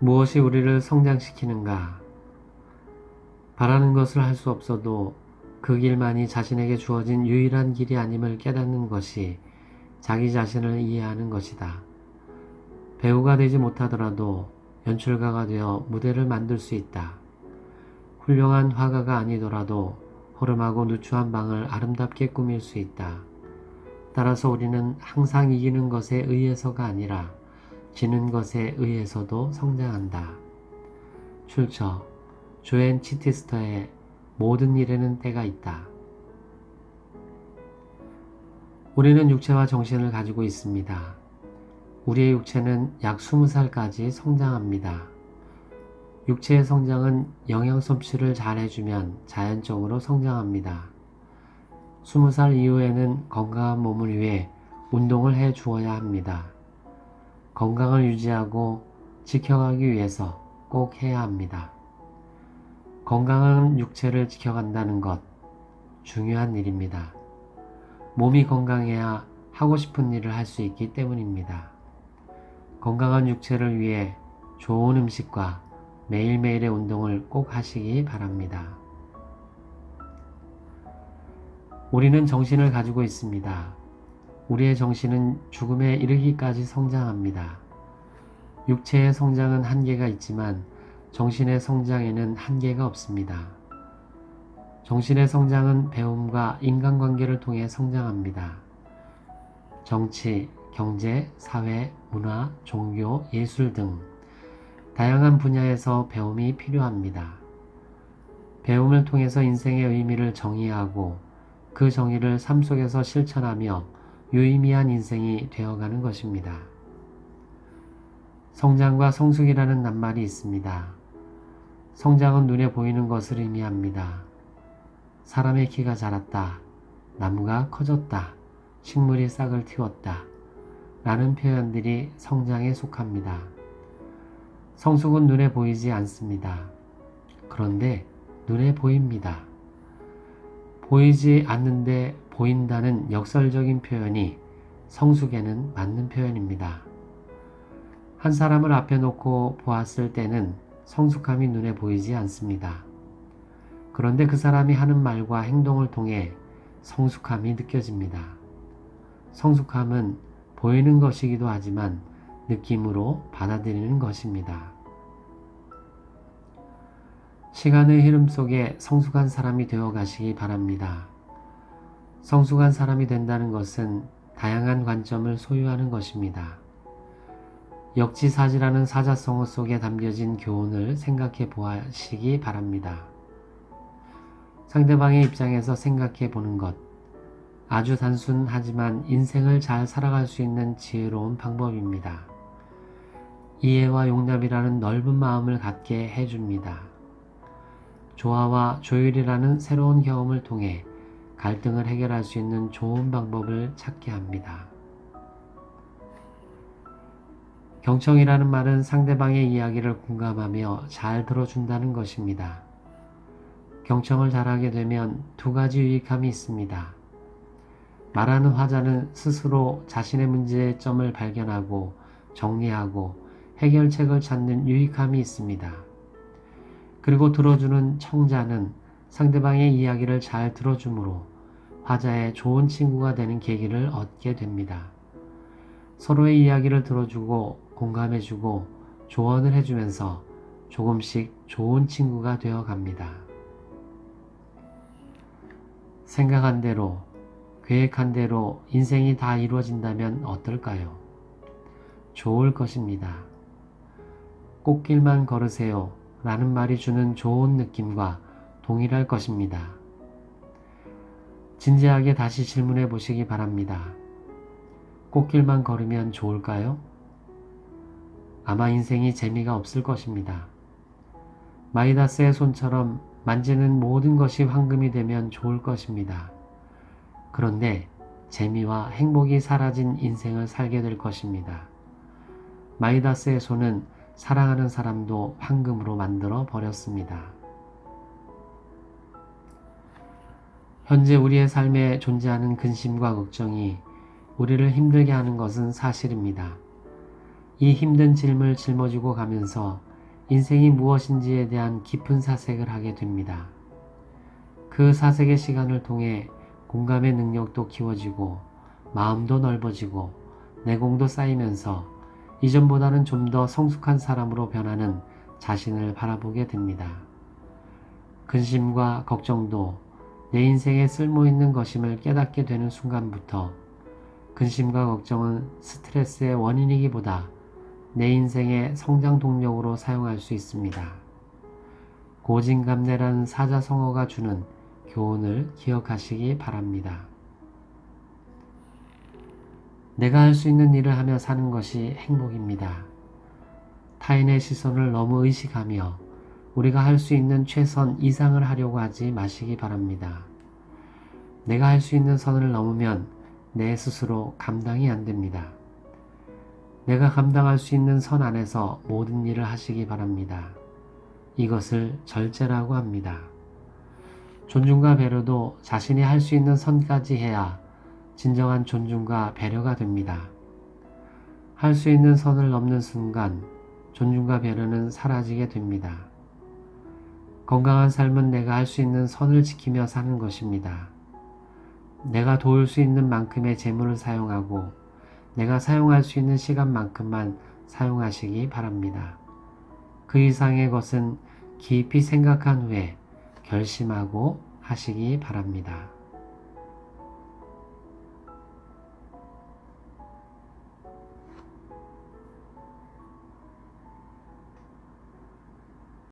무엇이 우리를 성장시키는가? 바라는 것을 할 수 없어도 그 길만이 자신에게 주어진 유일한 길이 아님을 깨닫는 것이 자기 자신을 이해하는 것이다. 배우가 되지 못하더라도 연출가가 되어 무대를 만들 수 있다. 훌륭한 화가가 아니더라도 호름하고 누추한 방을 아름답게 꾸밀 수 있다. 따라서 우리는 항상 이기는 것에 의해서가 아니라 지는 것에 의해서도 성장한다. 출처 조앤 치티스터의 모든 일에는 때가 있다. 우리는 육체와 정신을 가지고 있습니다. 우리의 육체는 약 20살까지 성장합니다. 육체의 성장은 영양 섭취를 잘 해주면 자연적으로 성장합니다. 20살 이후에는 건강한 몸을 위해 운동을 해 주어야 합니다. 건강을 유지하고 지켜가기 위해서 꼭 해야 합니다. 건강한 육체를 지켜간다는 것, 중요한 일입니다. 몸이 건강해야 하고 싶은 일을 할 수 있기 때문입니다. 건강한 육체를 위해 좋은 음식과 매일매일의 운동을 꼭 하시기 바랍니다. 우리는 정신을 가지고 있습니다. 우리의 정신은 죽음에 이르기까지 성장합니다. 육체의 성장은 한계가 있지만 정신의 성장에는 한계가 없습니다. 정신의 성장은 배움과 인간관계를 통해 성장합니다. 정치, 경제, 사회, 문화, 종교, 예술 등 다양한 분야에서 배움이 필요합니다. 배움을 통해서 인생의 의미를 정의하고 그 정의를 삶 속에서 실천하며 유의미한 인생이 되어가는 것입니다. 성장과 성숙이라는 낱말이 있습니다. 성장은 눈에 보이는 것을 의미합니다. 사람의 키가 자랐다, 나무가 커졌다, 식물이 싹을 틔웠다, 라는 표현들이 성장에 속합니다. 성숙은 눈에 보이지 않습니다. 그런데 눈에 보입니다. 보이지 않는데 보인다는 역설적인 표현이 성숙에는 맞는 표현입니다. 한 사람을 앞에 놓고 보았을 때는 성숙함이 눈에 보이지 않습니다. 그런데 그 사람이 하는 말과 행동을 통해 성숙함이 느껴집니다. 성숙함은 보이는 것이기도 하지만 느낌으로 받아들이는 것입니다. 시간의 흐름 속에 성숙한 사람이 되어 가시기 바랍니다. 성숙한 사람이 된다는 것은 다양한 관점을 소유하는 것입니다. 역지사지라는 사자성어 속에 담겨진 교훈을 생각해 보시기 바랍니다. 상대방의 입장에서 생각해 보는 것. 아주 단순하지만 인생을 잘 살아갈 수 있는 지혜로운 방법입니다. 이해와 용납이라는 넓은 마음을 갖게 해줍니다. 조화와 조율이라는 새로운 경험을 통해 갈등을 해결할 수 있는 좋은 방법을 찾게 합니다. 경청이라는 말은 상대방의 이야기를 공감하며 잘 들어준다는 것입니다. 경청을 잘하게 되면 두 가지 유익함이 있습니다. 말하는 화자는 스스로 자신의 문제점을 발견하고 정리하고 해결책을 찾는 유익함이 있습니다. 그리고 들어주는 청자는 상대방의 이야기를 잘 들어주므로 화자의 좋은 친구가 되는 계기를 얻게 됩니다. 서로의 이야기를 들어주고 공감해주고 조언을 해주면서 조금씩 좋은 친구가 되어 갑니다. 생각한 대로, 계획한 대로 인생이 다 이루어진다면 어떨까요? 좋을 것입니다. 꽃길만 걸으세요 라는 말이 주는 좋은 느낌과 동일할 것입니다. 진지하게 다시 질문해 보시기 바랍니다. 꽃길만 걸으면 좋을까요? 아마 인생이 재미가 없을 것입니다. 마이다스의 손처럼 만지는 모든 것이 황금이 되면 좋을 것입니다. 그런데 재미와 행복이 사라진 인생을 살게 될 것입니다. 마이다스의 손은 사랑하는 사람도 황금으로 만들어 버렸습니다. 현재 우리의 삶에 존재하는 근심과 걱정이 우리를 힘들게 하는 것은 사실입니다. 이 힘든 짐을 짊어지고 가면서 인생이 무엇인지에 대한 깊은 사색을 하게 됩니다. 그 사색의 시간을 통해 공감의 능력도 키워지고 마음도 넓어지고 내공도 쌓이면서 이전보다는 좀 더 성숙한 사람으로 변하는 자신을 바라보게 됩니다. 근심과 걱정도 내 인생에 쓸모 있는 것임을 깨닫게 되는 순간부터 근심과 걱정은 스트레스의 원인이기보다 내 인생의 성장 동력으로 사용할 수 있습니다. 고진감래라는 사자성어가 주는 교훈을 기억하시기 바랍니다. 내가 할 수 있는 일을 하며 사는 것이 행복입니다. 타인의 시선을 너무 의식하며 우리가 할 수 있는 최선 이상을 하려고 하지 마시기 바랍니다. 내가 할 수 있는 선을 넘으면 내 스스로 감당이 안 됩니다. 내가 감당할 수 있는 선 안에서 모든 일을 하시기 바랍니다. 이것을 절제라고 합니다. 존중과 배려도 자신이 할 수 있는 선까지 해야 진정한 존중과 배려가 됩니다. 할 수 있는 선을 넘는 순간 존중과 배려는 사라지게 됩니다. 건강한 삶은 내가 할 수 있는 선을 지키며 사는 것입니다. 내가 도울 수 있는 만큼의 재물을 사용하고 내가 사용할 수 있는 시간만큼만 사용하시기 바랍니다. 그 이상의 것은 깊이 생각한 후에 결심하고 하시기 바랍니다.